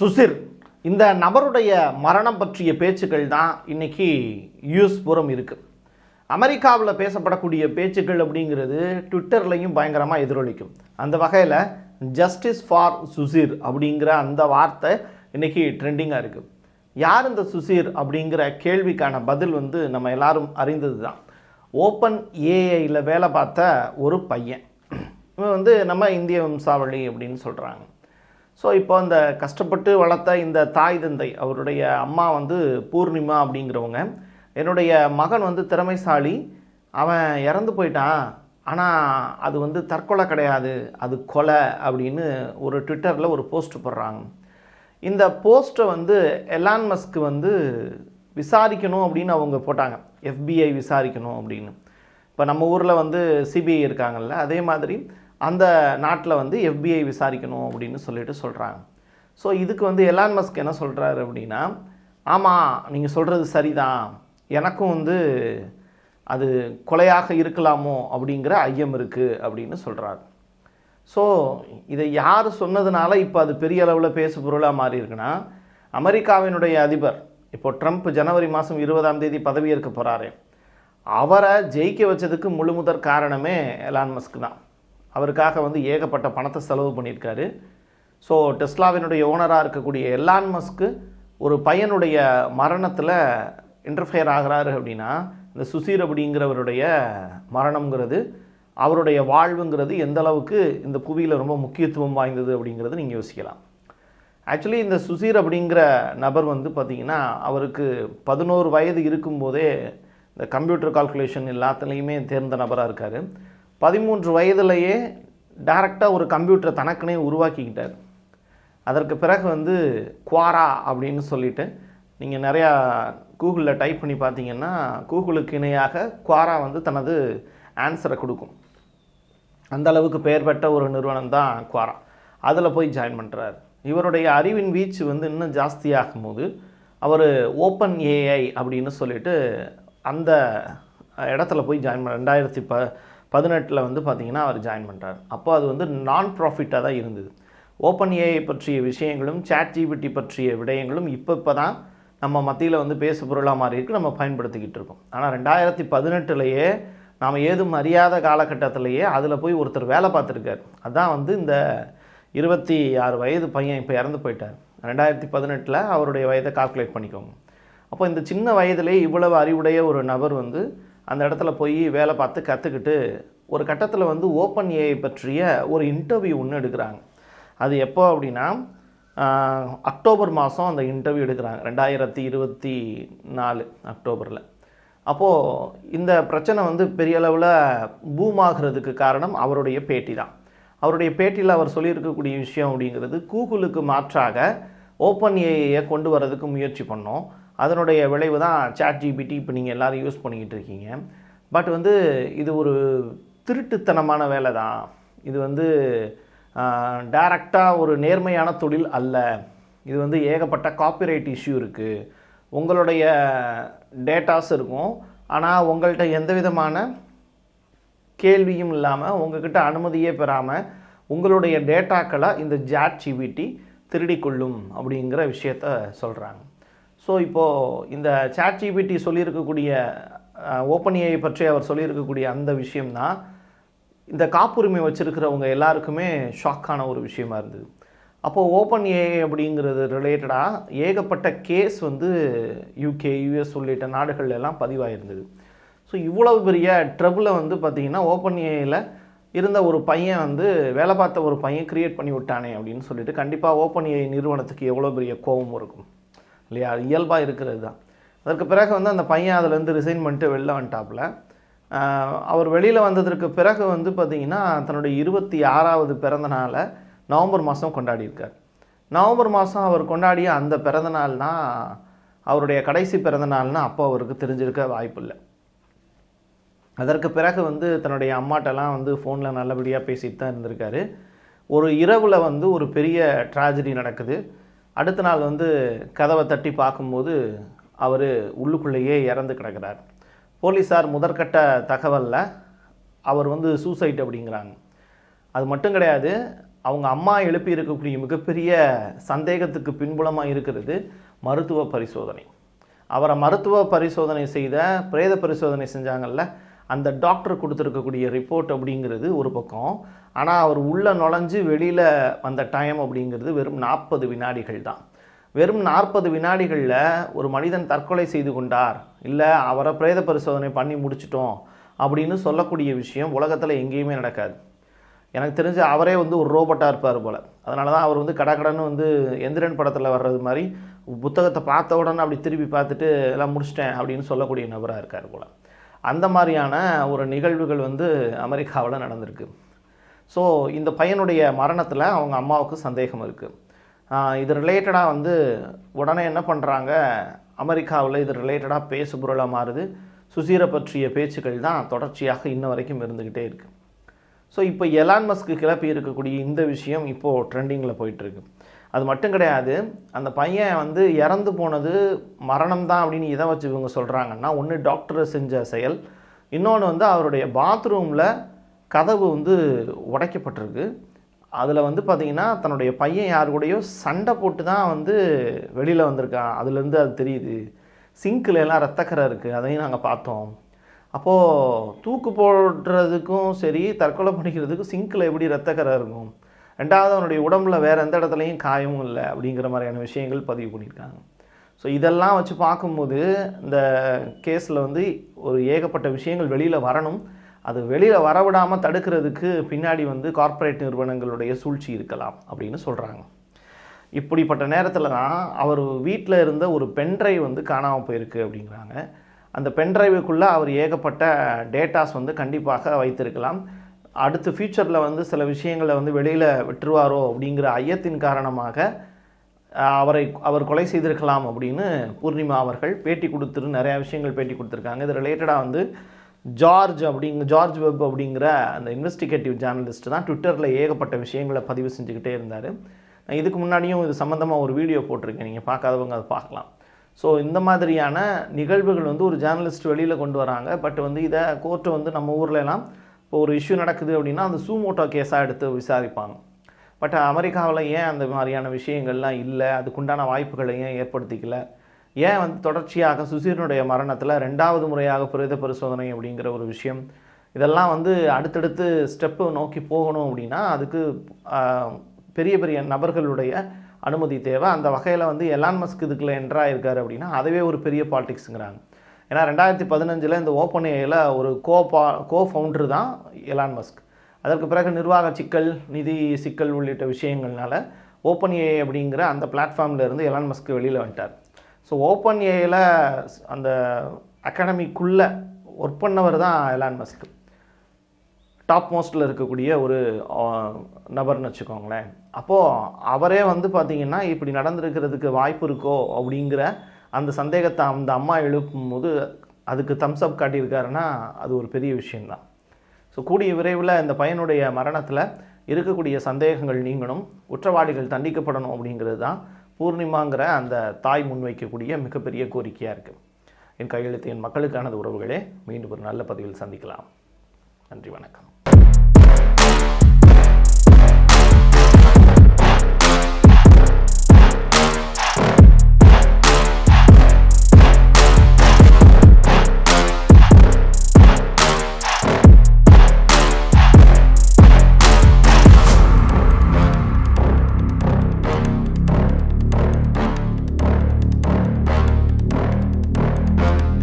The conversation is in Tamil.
சுசிர் இந்த நபருடைய மரணம் பற்றிய பேச்சுக்கள் தான் இன்னைக்கு யூஎஸ் புறம் இருக்குது அமெரிக்காவில் பேசப்படக்கூடிய பேச்சுக்கள் அப்படிங்கிறது ட்விட்டர்லையும் பயங்கரமாக எதிரொலிக்கும். அந்த வகையில் ஜஸ்டிஸ் ஃபார் சுசீர் அப்படிங்கிற அந்த வார்த்தை இன்னைக்கு ட்ரெண்டிங்காக இருக்குது யார் இந்த சுசீர் அப்படிங்கிற கேள்விக்கான பதில் வந்து நம்ம எல்லாரும் அறிந்தது தான் ஓப்பன் ஏஐயில் வேலை பார்த்த ஒரு பையன். இவன் வந்து நம்ம இந்திய வம்சாவளி அப்படின்னு சொல்கிறாங்க ஸோ இப்போ அந்த கஷ்டப்பட்டு வளர்த்த இந்த தாய் தந்தை அவருடைய அம்மா வந்து பூர்ணிமா அப்படிங்கிறவங்க. என்னுடைய மகன் வந்து திறமைசாலி. அவன் இறந்து போயிட்டான். ஆனால் அது வந்து தற்கொலை கிடையாது. அது கொலை அப்படின்னு ஒரு ட்விட்டரில் ஒரு போஸ்ட் போடுறாங்க. இந்த போஸ்ட்டை வந்து எலான்மஸ்க்கு வந்து விசாரிக்கணும் அப்படின்னு அவங்க போட்டாங்க. எஃபிஐ விசாரிக்கணும் அப்படின்னு. இப்போ நம்ம ஊரில் வந்து சிபிஐ இருக்காங்கல்ல அதே மாதிரி அந்த நாட்டில் வந்து எஃபிஐ விசாரிக்கணும் அப்படின்னு சொல்லிட்டு சொல்கிறாங்க ஸோ இதுக்கு வந்து எலான் மஸ்க் என்ன சொல்கிறாரு அப்படின்னா ஆமாம் நீங்கள் சொல்கிறது சரிதான். எனக்கும் வந்து அது கொலையாக இருக்கலாமோ அப்படிங்கிற ஐயம் இருக்குது அப்படின்னு சொல்கிறாரு ஸோ இதை யார் சொன்னதுனால இப்போ அது பெரிய அளவில் பேசு பொருளாக மாறி இருக்குன்னா அமெரிக்காவினுடைய அதிபர் இப்போ ட்ரம்ப் ஜனவரி மாதம் இருபதாம் தேதி பதவியேற்க போகிறாரு அவரை ஜெயிக்க வச்சதுக்கு முழு முதற் காரணமே எலான் மஸ்க் தான். அவருக்காக வந்து ஏகப்பட்ட பணத்தை செலவு பண்ணியிருக்காரு. ஸோ டெஸ்லாவினுடைய ஓனராக இருக்கக்கூடிய எலான் மஸ்க்கு ஒரு பையனுடைய மரணத்தில் இன்டர்ஃபியர் ஆகிறாரு அப்படின்னா இந்த சுசீர் அப்படிங்கிறவருடைய மரணம்ங்கிறது அவருடைய வாழ்வுங்கிறது எந்த அளவுக்கு இந்த புவியில் ரொம்ப முக்கியத்துவம் வாய்ந்தது அப்படிங்கிறது நீங்கள் யோசிக்கலாம். ஆக்சுவலி இந்த சுசீர் அப்படிங்கிற நபர் வந்து பார்த்திங்கன்னா அவருக்கு பதினோரு வயது இருக்கும்போதே இந்த கம்ப்யூட்டர் கால்குலேஷன் எல்லாத்துலேயுமே தேர்ந்த நபராக இருக்கார். பதிமூன்று வயதிலேயே டேரெக்டாக ஒரு கம்ப்யூட்டரை தனக்குனே உருவாக்கிக்கிட்டார். அதற்கு பிறகு வந்து குவாரா அப்படின்னு சொல்லிட்டு நீங்கள் நிறையா கூகுளில் டைப் பண்ணி பார்த்தீங்கன்னா கூகுளுக்கு இணையாக குவாரா வந்து தனது ஆன்சரை கொடுக்கும். அந்த அளவுக்கு பெயர் பெற்ற ஒரு நிறுவனம் தான் குவாரா அதில் போய் ஜாயின் பண்ணுறாரு இவருடைய அறிவின் வீச்சு வந்து இன்னும் ஜாஸ்தியாகும் போது அவர் ஓப்பன் ஏஐ அப்படின்னு சொல்லிட்டு அந்த இடத்துல போய் ஜாயின் பண்ண ரெண்டாயிரத்தி ப பதினெட்டில் வந்து பார்த்திங்கன்னா அவர் ஜாயின் பண்ணுறார் அப்போ அது வந்து நான் ப்ராஃபிட்டாக தான் இருந்தது. ஓப்பன் ஏஐ பற்றிய விஷயங்களும் சேட் ஜிபிடி பற்றிய விடயங்களும் இப்போ இப்போ தான் நம்ம மத்தியில் வந்து பேசு பொருளாக மாறி இருக்கு நம்ம பயன்படுத்திக்கிட்டு இருக்கோம். ஆனால் ரெண்டாயிரத்தி பதினெட்டுலேயே நாம் ஏதும் அறியாத காலகட்டத்திலேயே அதில் போய் ஒருத்தர் வேலை பார்த்துருக்கார். அதான் வந்து இந்த இருபத்தி ஆறு வயது பையன் இப்போ இறந்து போயிட்டார். ரெண்டாயிரத்தி பதினெட்டில் அவருடைய வயதை கால்குலேட் பண்ணிக்கோங்க. அப்போ இந்த சின்ன வயதிலே இவ்வளவு அறிவுடைய ஒரு நபர் வந்து அந்த இடத்துல போய் வேலை பார்த்து கற்றுக்கிட்டு ஒரு கட்டத்தில் வந்து ஓப்பன் ஏஐ பற்றிய ஒரு இன்டர்வியூ ஒன்று எடுக்கிறாங்க. அது எப்போ அப்படின்னா அக்டோபர் மாதம் அந்த இன்டர்வியூ எடுக்கிறாங்க. ரெண்டாயிரத்தி இருபத்தி நாலு அக்டோபரில். அப்போது இந்த பிரச்சனை வந்து பெரிய அளவில் பூமாகிறதுக்கு காரணம் அவருடைய பேட்டி தான். அவருடைய பேட்டியில் அவர் சொல்லியிருக்கக்கூடிய விஷயம் அப்படிங்கிறது கூகுளுக்கு மாற்றாக ஓப்பன் ஏஐயை கொண்டு வரதுக்கு முயற்சி பண்ணோம். அதனுடைய விளைவு தான் சாட் ஜிபிடி இப்போ நீங்கள் எல்லோரும் யூஸ் பண்ணிக்கிட்டு இருக்கீங்க. பட் வந்து இது ஒரு திருட்டுத்தனமான வேலை தான் இது வந்து டைரக்டாக ஒரு நேர்மையான தொழில் அல்ல. இது வந்து ஏகப்பட்ட காப்பிரைட் இஷ்யூ இருக்குது உங்களுடைய டேட்டாஸ் இருக்கும். ஆனால் உங்கள்கிட்ட எந்த விதமான கேள்வியும் இல்லாமல் உங்கள்கிட்ட அனுமதியே பெறாமல் உங்களுடைய டேட்டாக்களை இந்த ஜாட் ஜிபிடி திருடிக்கொள்ளும் அப்படிங்கிற விஷயத்த சொல்கிறாங்க ஸோ இப்போது இந்த சாட் ஜிபிடி சொல்லியிருக்கக்கூடிய ஓப்பன் ஏஐ பற்றி அவர் சொல்லியிருக்கக்கூடிய அந்த விஷயம்தான் இந்த காப்புரிமை வச்சுருக்கிறவங்க எல்லாருக்குமே ஷாக்கான ஒரு விஷயமா இருந்தது. அப்போது ஓப்பன் ஏஐ அப்படிங்கிறது ரிலேட்டடாக ஏகப்பட்ட கேஸ் வந்து யூகே யூஎஸ் உள்ளிட்ட நாடுகள் எல்லாம் பதிவாயிருந்தது. ஸோ இவ்வளவு பெரிய ட்ரபிளை வந்து பார்த்திங்கன்னா ஓப்பன் ஏஐயில் இருந்த ஒரு பையன் வந்து வேலை பார்த்த ஒரு பையன் க்ரியேட் பண்ணி விட்டானே அப்படின்னு சொல்லிட்டு கண்டிப்பாக ஓப்பன் ஏஐ நிறுவனத்துக்கு எவ்வளோ பெரிய கோபம் இருக்கும். இல்லையா? இயல்பாக இருக்கிறது தான். அதற்கு பிறகு வந்து அந்த பையன் அதுலேருந்து ரிசைன் பண்ணிட்டு வெளில வந்துட்டாப்புல. அவர் வெளியில் வந்ததற்கு பிறகு வந்து பார்த்திங்கன்னா தன்னுடைய இருபத்தி ஆறாவது பிறந்த நாளை நவம்பர் மாதம் கொண்டாடியிருக்கார் நவம்பர் மாதம் அவர் கொண்டாடிய அந்த பிறந்தநாள்னா அவருடைய கடைசி பிறந்தநாள்னா அப்போ அவருக்கு தெரிஞ்சிருக்க வாய்ப்பில்லை. அதற்கு பிறகு வந்து தன்னுடைய அம்மாட்டெல்லாம் வந்து ஃபோனில் நல்லபடியாக பேசிட்டு தான் இருந்திருக்காரு. ஒரு இரவில் வந்து ஒரு பெரிய ட்ராஜடி நடக்குது. அடுத்த நாள் வந்து கதவை தட்டி பார்க்கும்போது அவர் உள்ளுக்குள்ளேயே இறந்து கிடக்கிறார். போலீஸார் முதற்கட்ட தகவலில் அவர் வந்து சூசைட் அப்படிங்கிறாங்க. அது மட்டும் கிடையாது அவங்க அம்மா எழுப்பி இருக்கக்கூடிய மிகப்பெரிய சந்தேகத்துக்கு பின்புலமாக இருக்கிறது மருத்துவ பரிசோதனை. அவரை மருத்துவ பரிசோதனை செய்த பிரேத பரிசோதனை செஞ்சாங்கல்ல அந்த டாக்டர் கொடுத்துருக்கக்கூடிய ரிப்போர்ட் அப்படிங்கிறது ஒரு பக்கம். ஆனால் அவர் உள்ளே நுழைஞ்சு வெளியில் வந்த டைம் அப்படிங்கிறது வெறும் நாற்பது வினாடிகள் தான். வெறும் நாற்பது வினாடிகளில் ஒரு மனிதன் தற்கொலை செய்து கொண்டார். இல்லை அவரை பிரேத பரிசோதனை பண்ணி முடிச்சிட்டோம் அப்படின்னு சொல்லக்கூடிய விஷயம் உலகத்தில் எங்கேயுமே நடக்காது. எனக்கு தெரிஞ்சு அவரே வந்து ஒரு ரோபோட்டாக இருப்பார் போல். அதனால தான் அவர் வந்து கடக்கடன்னு வந்து எந்திரன் படத்தில் வர்றது மாதிரி புத்தகத்தை பார்த்த உடனே அப்படி திருப்பி பார்த்துட்டு எல்லாம் முடிச்சிட்டேன் அப்படின்னு சொல்லக்கூடிய நபராக இருக்கார் போல். அந்த மாதிரியான ஒரு நிகழ்வுகள் வந்து அமெரிக்காவில் நடந்திருக்கு. ஸோ இந்த பையனுடைய மரணத்தில் அவங்க அம்மாவுக்கு சந்தேகம் இருக்குது இது ரிலேட்டடாக வந்து உடனே என்ன பண்ணுறாங்க அமெரிக்காவில் இது ரிலேட்டடாக பேசு பொருளாக மாறுது. சுசீரை பற்றிய பேச்சுக்கள் தான் தொடர்ச்சியாக இன்ன வரைக்கும் இருந்துக்கிட்டே இருக்குது ஸோ இப்போ எலான் மஸ்க்கு கிளப்பி இருக்கக்கூடிய இந்த விஷயம் இப்போது ட்ரெண்டிங்கில் போயிட்டுருக்கு அது மட்டும் கிடையாது அந்த பையன் வந்து இறந்து போனது மரணம் தான் அப்படின்னு இதை வச்சு இவங்க சொல்கிறாங்கன்னா ஒன்று டாக்டர் செஞ்ச செயல் இன்னொன்று வந்து அவருடைய பாத்ரூமில் கதவு வந்து உடைக்கப்பட்டிருக்கு. அதில் வந்து பார்த்திங்கன்னா தன்னுடைய பையன் யார் கூடயோ சண்டை போட்டு தான் வந்து வெளியில் வந்திருக்கான். அதுலேருந்து அது தெரியுது. சிங்கில் எல்லாம் ரத்தக்கரை இருக்குது அதையும் நாங்கள் பார்த்தோம். அப்போது தூக்கு போடுறதுக்கும் சரி தற்கொலை பண்ணிக்கிறதுக்கும் சிங்கில் எப்படி ரத்தக்கரை இருக்கும்? ரெண்டாவது அவனுடைய உடம்புல வேறு எந்த இடத்துலையும் காயமும் இல்லை அப்படிங்கிற மாதிரியான விஷயங்கள் பதிவு பண்ணியிருக்காங்க. ஸோ இதெல்லாம் வச்சு பார்க்கும்போது இந்த கேஸில் வந்து ஒரு ஏகப்பட்ட விஷயங்கள் வெளியில் வரணும். அது வெளியில் வரவிடாமல் தடுக்கிறதுக்கு பின்னாடி வந்து கார்ப்பரேட் நிறுவனங்களுடைய சூழ்ச்சி இருக்கலாம் அப்படின்னு சொல்கிறாங்க இப்படிப்பட்ட நேரத்தில் தான் அவர் வீட்டில் இருந்த ஒரு பென்ட்ரைவ் வந்து காணாமல் போயிருக்கு அப்படிங்கிறாங்க. அந்த பென்ட்ரைவுக்குள்ளே அவர் ஏகப்பட்ட டேட்டாஸ் வந்து கண்டிப்பாக வைத்திருக்கலாம். அடுத்து ஃப்யூச்சரில் வந்து சில விஷயங்களை வந்து வெளியில் விட்டுருவாரோ அப்படிங்கிற ஐயத்தின் காரணமாக அவரை அவர் கொலை செய்திருக்கலாம் அப்படின்னு பூர்ணிமா அவர்கள் பேட்டி கொடுத்துரு நிறையா விஷயங்கள் பேட்டி கொடுத்துருக்காங்க. இது ரிலேட்டடாக வந்து ஜார்ஜ் அப்படிங்க ஜார்ஜ் வெப் அப்படிங்கிற அந்த இன்வெஸ்டிகேட்டிவ் ஜேர்னலிஸ்ட் தான் ட்விட்டரில் ஏகப்பட்ட விஷயங்களை பதிவு செஞ்சுக்கிட்டே இருந்தார். நான் இதுக்கு முன்னாடியும் இது சம்மந்தமாக ஒரு வீடியோ போட்டிருக்கேன். நீங்கள் பார்க்காதவங்க அதை பார்க்கலாம். ஸோ இந்த மாதிரியான நிகழ்வுகள் வந்து ஒரு ஜேர்னலிஸ்ட் வெளியில் கொண்டு வராங்க. பட் வந்து இதை கோர்ட்டு வந்து நம்ம ஊர்லலாம் இப்போ ஒரு இஷ்யூ நடக்குது அப்படின்னா அந்த சூமோட்டோ கேஸாக எடுத்து விசாரிப்பாங்க. பட் அமெரிக்காவில் ஏன் அந்த மாதிரியான விஷயங்கள்லாம் இல்லை? அதுக்குண்டான வாய்ப்புகளை ஏன் ஏற்படுத்திக்கல? ஏன் வந்து தொடர்ச்சியாக சுசீரனுடைய மரணத்தில் ரெண்டாவது முறையாக பிரேத பரிசோதனை அப்படிங்கிற ஒரு விஷயம் இதெல்லாம் வந்து அடுத்தடுத்து ஸ்டெப்பு நோக்கி போகணும் அப்படின்னா அதுக்கு பெரிய பெரிய நபர்களுடைய அனுமதி தேவை. அந்த வகையில் வந்து எலான் மஸ்க் இதுக்குள்ள என்ட்ரா அப்படின்னா அதுவே ஒரு பெரிய பாலிடிக்ஸுங்கிறாங்க ஏன்னா ரெண்டாயிரத்தி பதினஞ்சில் இந்த ஓப்பன் ஏயில் ஒரு கோ பா கோ ஃபவுண்டர் தான் எலான் மஸ்க். அதற்கு பிறகு நிர்வாக சிக்கல் நிதி சிக்கல் உள்ளிட்ட விஷயங்கள்னால ஓப்பன் ஏ அப்படிங்கிற அந்த பிளாட்ஃபார்ம்லேருந்து எலான் மஸ்க் வெளியில் வந்துட்டார். ஸோ ஓப்பன் ஏயில் அந்த அகாடமிக்குள்ளே ஒர்க் பண்ணவர் தான் எலான் மஸ்க். டாப் மோஸ்ட்டில் இருக்கக்கூடிய ஒரு நபர்னு வச்சுக்கோங்களேன். அப்போது அவரே வந்து பார்த்திங்கன்னா இப்படி நடந்திருக்கிறதுக்கு வாய்ப்பு இருக்கோ அப்படிங்கிற அந்த சந்தேகத்தை அந்த அம்மா எழுப்பும்போது அதுக்கு தம்ஸ் அப் காட்டியிருக்காருன்னா அது ஒரு பெரிய விஷயந்தான் ஸோ கூடிய விரைவில் இந்த பையனுடைய மரணத்தில் இருக்கக்கூடிய சந்தேகங்கள் நீங்கணும் குற்றவாளிகள் தண்டிக்கப்படணும் அப்படிங்கிறது தான் பூர்ணிமாங்கிற அந்த தாய் முன்வைக்கக்கூடிய மிகப்பெரிய கோரிக்கையாக இருக்குது என் கையெழுத்து என் மக்களுக்கானது உறவுகளே மீண்டும் ஒரு நல்ல பதிவில் சந்திக்கலாம். நன்றி வணக்கம்.